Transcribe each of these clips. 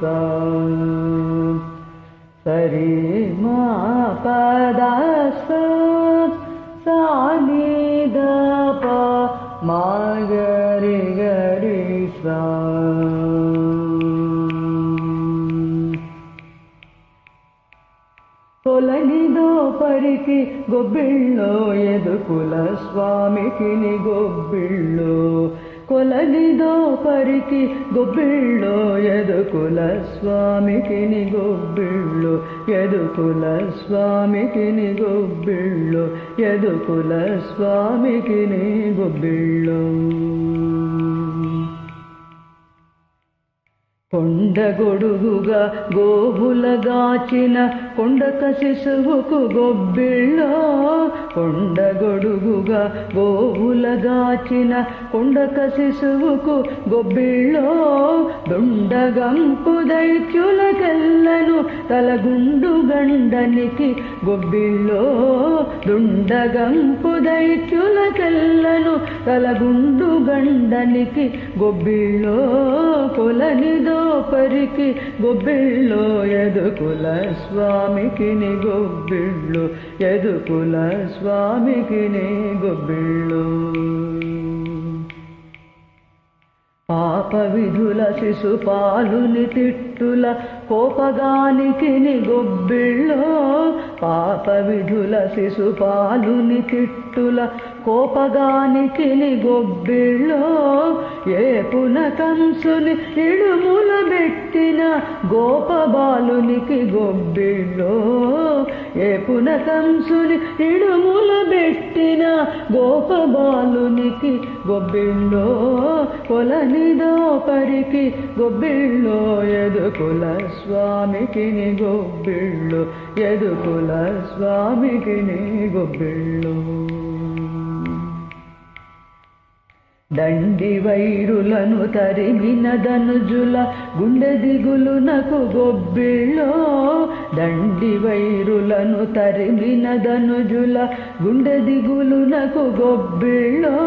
సా సరి మా పద సా సాని ద ప మా గరి గరి సా తొలగిదో పరికి గొబ్బిళ్ళో ఎదుకుల స్వామికి ని గొబ్బిళ్ళో కొలగిదో పరికి గొబ్బిళ్ళో ఎదుకుల స్వామికి ని గొబ్బిళ్ళో ఎదుకుల స్వామికి ని గొబ్బిళ్ళో ఎదుకుల స్వామికి ని గొబ్బిళ్ళో కొండగొడుగుగా గోవులగాచిన కొండక శిశువుకు గొబ్బిళ్ళో కొండగొడుగుగా గోవులగాచిన కొండక శిశువుకు గొబ్బిళ్ళో దుండగంపు దైత్యులకెల్లను తలగుండు గండనికి గొబ్బిళ్ళో దుండగంపు దైత్యులకెల్లను తలగుండు గండనికి గొబ్బిళ్ళో కొలనిదో పరికి గొబ్బిళ్ళో ఎదుకుల స్వామికి ని గొబ్బిళ్ళు ఎదుకుల స్వామికి ని గొబ్బిళ్ళు. పాప విధుల శిశుపాలుని తిట్టుల కోపగానికి గొబ్బిళ్ళో పాప విధుల శిశుపాలుని తిట్టుల కోపగానికి గొబ్బిళ్ళో ఏ పునకంసుని ఇడుముల పెట్టిన గోపబాలునికి గొబ్బిళ్ళో ఏ పునకంసుని ఇడుముల పుట్టిన గోపబాలునికి గొబ్బిళ్ళో కొలనిదో పరికి గొబ్బిళ్ళో ఎదుకుల స్వామికి గొబ్బిళ్ళు ఎదుకుల స్వామికిని గొబ్బిళ్ళు. దండి వైరులను తరిమిన దనుజుల గుండె దిగులునకు గొబ్బిళ్ళో. దండి వైరులను తరిమిన దనుజుల గుండె దిగులునకు గొబ్బిళ్ళో.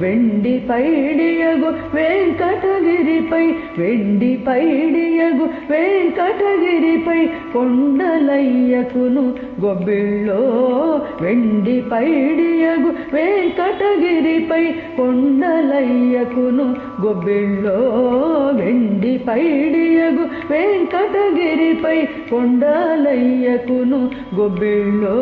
వెండి పైడియగు వెంకటగిరిపై వెండి పైడియగు వెంకటగిరిపై కొండలయ్యకును గొబ్బిళ్ళో. వెండి పైడియగు వెంకటగిరిపై కొండలయ్యకును గొబ్బిళ్ళో వెండి పైడియగు వెంకటగిరిపై కొండలయ్యకును గొబ్బిళ్ళో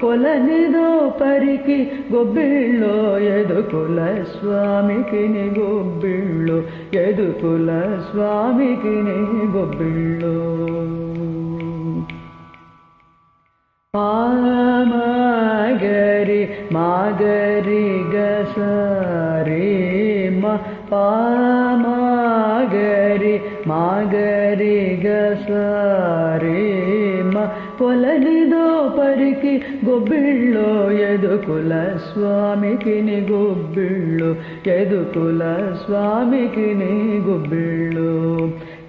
కొలనిదో పరికి గొబ్బిళ్ళో ఎదుకుల స్వామికి ని గొబ్బిళ్ళు ఎదుకుల స్వామికి ని గొబ్బిళ్ళు. మాగరి గసరి మ పామగరి మాగరి గసరి మ కొలనిదో పరికి గొబ్బిళ్ళో ఎదుకుల స్వామికి గొబ్బిళ్ళు ఎదుకుల స్వామికి గొబ్బిళ్ళు.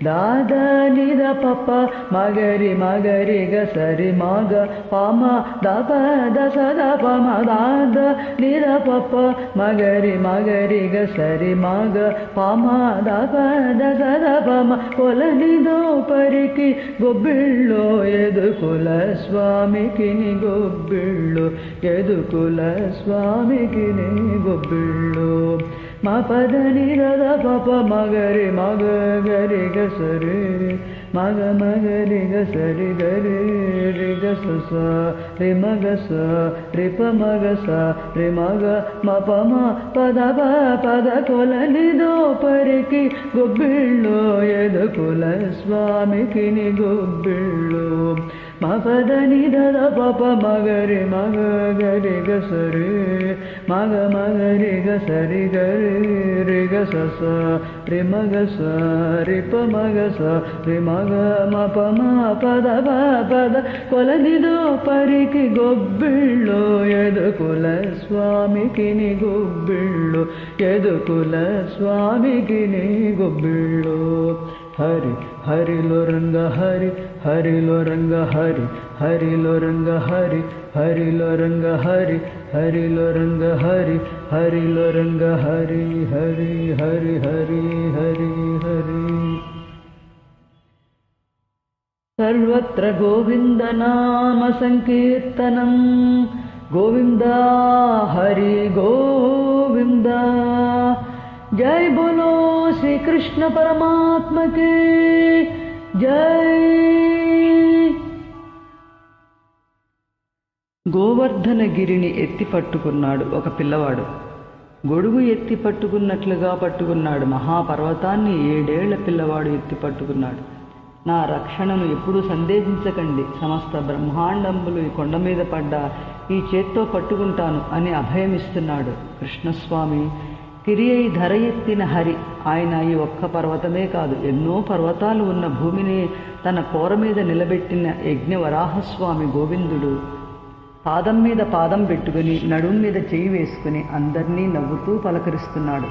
గొబ్బిళ్ళు దాద నిద పప్ప మగరి మగరి గ సరి మగ పమ దప దస దప మ దాద నిద పప్ప మగరి మగరి గ సరి మగ పమ దప దస దప మ కొలనిదో పరికి గొబ్బిళ్ళో ఎదుకుల స్వామికి ని గొబ్బిళ్ళు ఎదుకుల స్వామికి ని గొబ్బిళ్ళు మా పద నిరద పప మగరి మగ గరి గసరి మగ మగరి గసరి గరి రి గస రి మగ స రి ప మగ స రి మగ మ ప మ పద ప పద కొలనిదో పరికి గొబ్బిళ్ళు ఎదుకుల స్వామికి ని గొబ్బిళ్ళు. మ పద నిరద పప మగరి మగ గరి గ సరి మగ మగరి గ సరి గరి రి గ స స రి మగ స రి ప మగ స రి మగ మ ప మ పద ప పద కొలనిదో పరికి గొబ్బిళ్ళు ఎదుకుల స్వామికి हरि हरि लो रङ्ग हरि हरि लो रङ्ग हरि हरि लो रङ्ग हरि हरि लो रङ्ग हरि हरि लो रङ्ग हरि हरि लो रङ्ग हरि हरि हरि हरि हरि हरि। सर्वत्र गोविन्दनाम संकीर्तनं गोविन्द हरि गोविन्द। जय बोलो। कृष्ण परमात्मा की जय గోవర్ధనగిరిని ఎత్తి పట్టుకున్నాడు ఒక పిల్లవాడు గొడుగు ఎత్తి పట్టుకున్నట్లుగా పట్టుకున్నాడు మహాపర్వతాన్ని ఏడేళ్ల పిల్లవాడు ఎత్తి పట్టుకున్నాడు నా రక్షణను ఎప్పుడూ సందేహించకండి సమస్త బ్రహ్మాండంబులు ఈ కొండ మీద పడ్డ ఈ చేత్తో పట్టుకుంటాను అని అభయమిస్తున్నాడు కృష్ణస్వామి తిరియై ధర ఎత్తిన హరి. ఆయన ఈ ఒక్క పర్వతమే కాదు ఎన్నో పర్వతాలు ఉన్న భూమిని తన కోర మీద నిలబెట్టిన యజ్ఞవరాహస్వామి గోవిందుడు. పాదం మీద పాదం పెట్టుకుని నడుం మీద చేయి వేసుకుని అందరినీ నవ్వుతూ పలకరిస్తున్నాడు.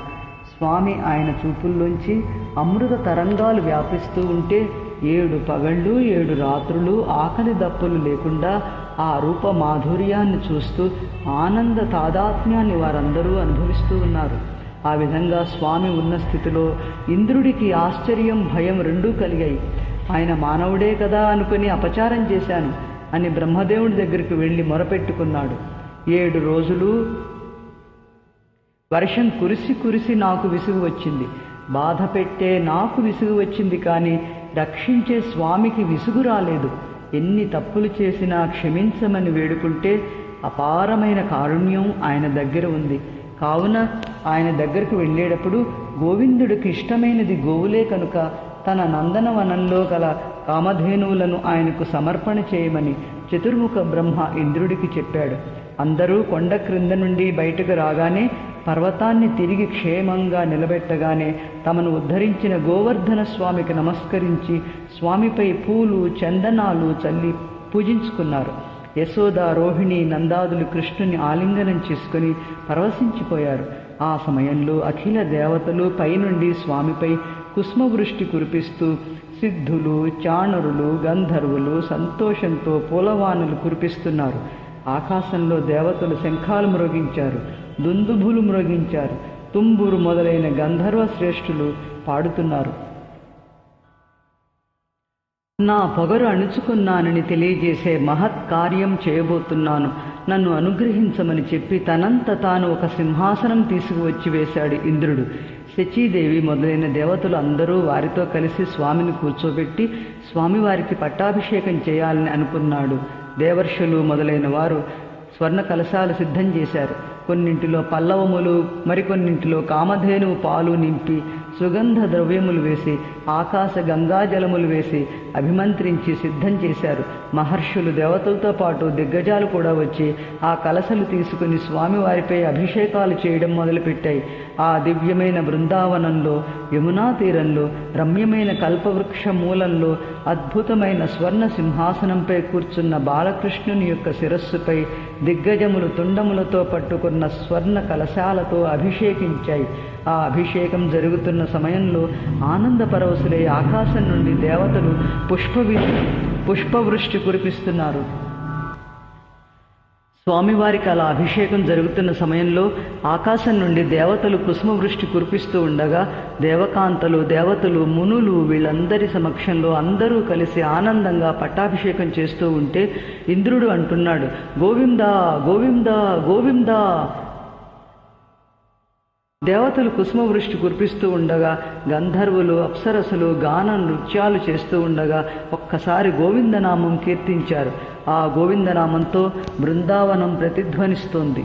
స్వామి ఆయన చూపుల్లోంచి అమృత తరంగాలు వ్యాపిస్తూ ఉంటే ఏడు పగళ్ళు ఏడు రాత్రులు ఆకలి దప్పులు లేకుండా ఆ రూప మాధుర్యాన్ని చూస్తూ ఆనంద తాదాత్మ్యాన్ని వారందరూ అనుభవిస్తూ ఉన్నారు. ఆ విధంగా స్వామి ఉన్న స్థితిలో ఇంద్రుడికి ఆశ్చర్యం భయం రెండూ కలిగాయి. ఆయన మానవుడే కదా అనుకుని అపచారం చేశాను అని బ్రహ్మదేవుడి దగ్గరికి వెళ్ళి మొరపెట్టుకున్నాడు. ఏడు రోజులు వర్షం కురిసి కురిసి నాకు విసుగు వచ్చింది. బాధ పెట్టే నాకు విసుగు వచ్చింది కానీ రక్షించే స్వామికి విసుగు రాలేదు. ఎన్ని తప్పులు చేసినా క్షమించమని వేడుకుంటే అపారమైన కారుణ్యం ఆయన దగ్గర ఉంది. కావున ఆయన దగ్గరకు వెళ్ళేటప్పుడు గోవిందుడికి ఇష్టమైనది గోవులే కనుక తన నందనవనంలో గల కామధేనువులను ఆయనకు సమర్పణ చేయమని చతుర్ముఖ బ్రహ్మ ఇంద్రుడికి చెప్పాడు. అందరూ కొండ క్రింద నుండి బయటకు రాగానే పర్వతాన్ని తిరిగి క్షేమంగా నిలబెట్టగానే తమను ఉద్ధరించిన గోవర్ధన స్వామికి నమస్కరించి స్వామిపై పూలు చందనాలు చల్లి పూజించుకున్నారు. యశోద రోహిణి నందాదులు కృష్ణుని ఆలింగనం చేసుకుని పరవశించిపోయారు. ఆ సమయంలో అఖిల దేవతలు పైనుండి స్వామిపై కుష్మవృష్టి కురిపిస్తూ సిద్ధులు చాణరులు గంధర్వులు సంతోషంతో పూలవానులు కురిపిస్తున్నారు. ఆకాశంలో దేవతలు శంఖాలు మ్రోగించారు దుందుభులు మ్రోగించారు తుంబురు మొదలైన గంధర్వ శ్రేష్ఠులు పాడుతున్నారు. నా పొగరు అణుచుకున్నానని తెలియజేసే మహత్ కార్యం చేయబోతున్నాను. నన్ను అనుగ్రహించమని చెప్పి తనంత తాను ఒక సింహాసనం తీసుకువచ్చి వేశాడు ఇంద్రుడు. శచీదేవి మొదలైన దేవతలు అందరూ వారితో కలిసి స్వామిని కూర్చోబెట్టి స్వామివారికి పట్టాభిషేకం చేయాలని అనుకున్నాడు. దేవర్షులు మొదలైన వారు స్వర్ణ కలశాలు సిద్ధం చేశారు. కొన్నింటిలో పల్లవములు మరికొన్నింటిలో కామధేనువు పాలు నింపి సుగంధ ద్రవ్యములు వేసి ఆకాశ గంగాజలములు వేసి అభిమంత్రించి సిద్ధం చేశారు. మహర్షులు దేవతలతో పాటు దిగ్గజాలు కూడా వచ్చి ఆ కలసలు తీసుకుని స్వామివారిపై అభిషేకాలు చేయడం మొదలుపెట్టాయి. ఆ దివ్యమైన బృందావనంలో యమునా తీరంలో రమ్యమైన కల్పవృక్ష మూలంలో అద్భుతమైన స్వర్ణ సింహాసనంపై కూర్చున్న బాలకృష్ణుని యొక్క శిరస్సుపై దిగ్గజములు తుండములతో పట్టుకున్న స్వర్ణ కలశాలతో అభిషేకించాయి. ఆ అభిషేకం జరుగుతున్న సమయంలో ఆనంద పరవశులై ఆకాశం నుండి దేవతలు పుష్పవి పుష్పవృష్టి కురిపిస్తున్నారు. స్వామివారికి అలా అభిషేకం జరుగుతున్న సమయంలో ఆకాశం నుండి దేవతలు కుసుమవృష్టి కురిపిస్తూ ఉండగా దేవకాంతలు దేవతలు మునులు వీళ్ళందరి సమక్షంలో అందరూ కలిసి ఆనందంగా పట్టాభిషేకం చేస్తూ ఉంటే ఇంద్రుడు అంటున్నాడు గోవిందా గోవిందా గోవిందా దేవతలు కుసుమవృష్టి కురిపిస్తూ ఉండగా గంధర్వులు అప్సరసులు గాన నృత్యాలు చేస్తూ ఉండగా ఒక్కసారి గోవిందనామం కీర్తించారు. ఆ గోవిందనామంతో బృందావనం ప్రతిధ్వనిస్తోంది.